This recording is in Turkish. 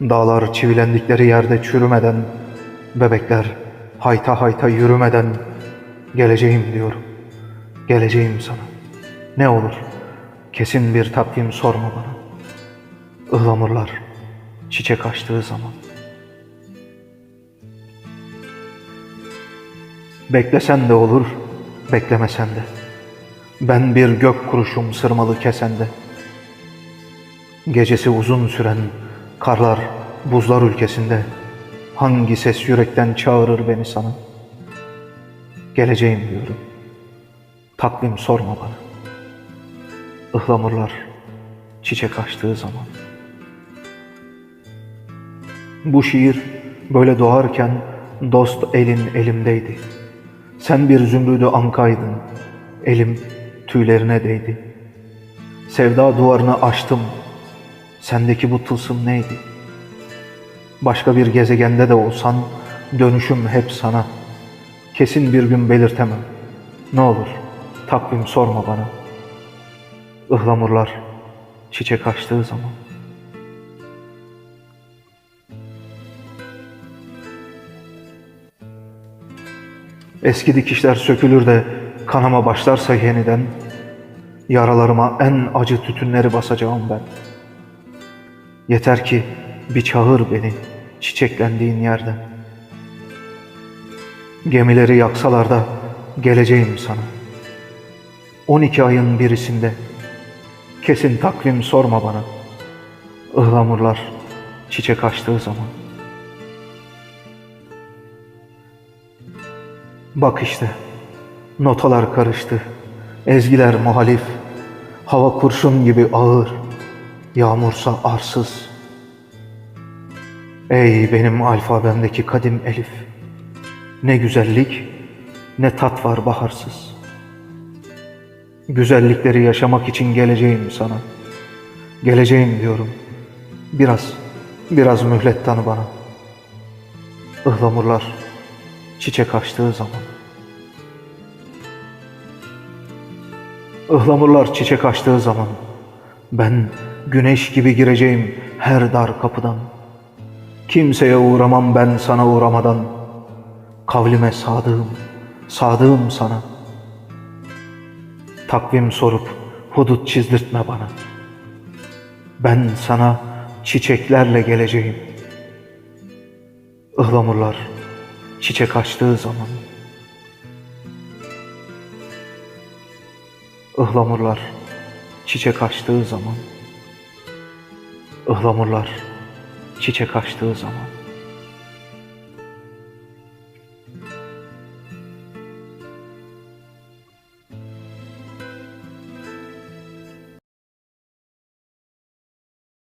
dağlar çivilendikleri yerde çürümeden, bebekler hayta hayta yürümeden geleceğim diyorum. Geleceğim sana. Ne olur kesin bir takvim sorma bana. Ihlamurlar çiçek açtığı zaman. Beklesen de olur, beklemesen de. Ben bir gök kuruşum sırmalı kesende. Gecesi uzun süren karlar, buzlar ülkesinde hangi ses yürekten çağırır beni sana? Geleceğim diyorum. Takvim sorma bana. Ihlamurlar çiçek açtığı zaman. Bu şiir böyle doğarken dost elin elimdeydi. Sen bir zümrüdü ankaydın. Elim tüylerine değdi. Sevda duvarını açtım. Sendeki bu tılsım neydi? Başka bir gezegende de olsan dönüşüm hep sana. Kesin bir gün belirtemem. Ne olur takvim sorma bana. Ihlamurlar çiçek açtığı zaman. Eski dikişler sökülür de kanama başlarsa yeniden yaralarıma en acı tütünleri basacağım ben. Yeter ki bir çağır beni çiçeklendiğin yerden. Gemileri yaksalar da geleceğim sana. 12 ayın birisinde kesin takvim sorma bana. Ihlamurlar çiçek açtığı zaman. Bak işte, notalar karıştı, ezgiler muhalif, hava kurşun gibi ağır, yağmursa arsız. Ey benim alfabemdeki kadim elif, ne güzellik, ne tat var baharsız. Güzellikleri yaşamak için geleceğim sana. Geleceğim diyorum. Biraz, biraz mühlet tanı bana. Ihlamurlar çiçek açtığı zaman. Ihlamurlar çiçek açtığı zaman ben güneş gibi gireceğim her dar kapıdan. Kimseye uğramam ben sana uğramadan. Kavlime sadığım, sadığım sana. Takvim sorup hudut çizdirtme bana. Ben sana çiçeklerle geleceğim. Ihlamurlar çiçek açtığı zaman. Ihlamurlar çiçek açtığı zaman. Ihlamurlar çiçek açtığı zaman.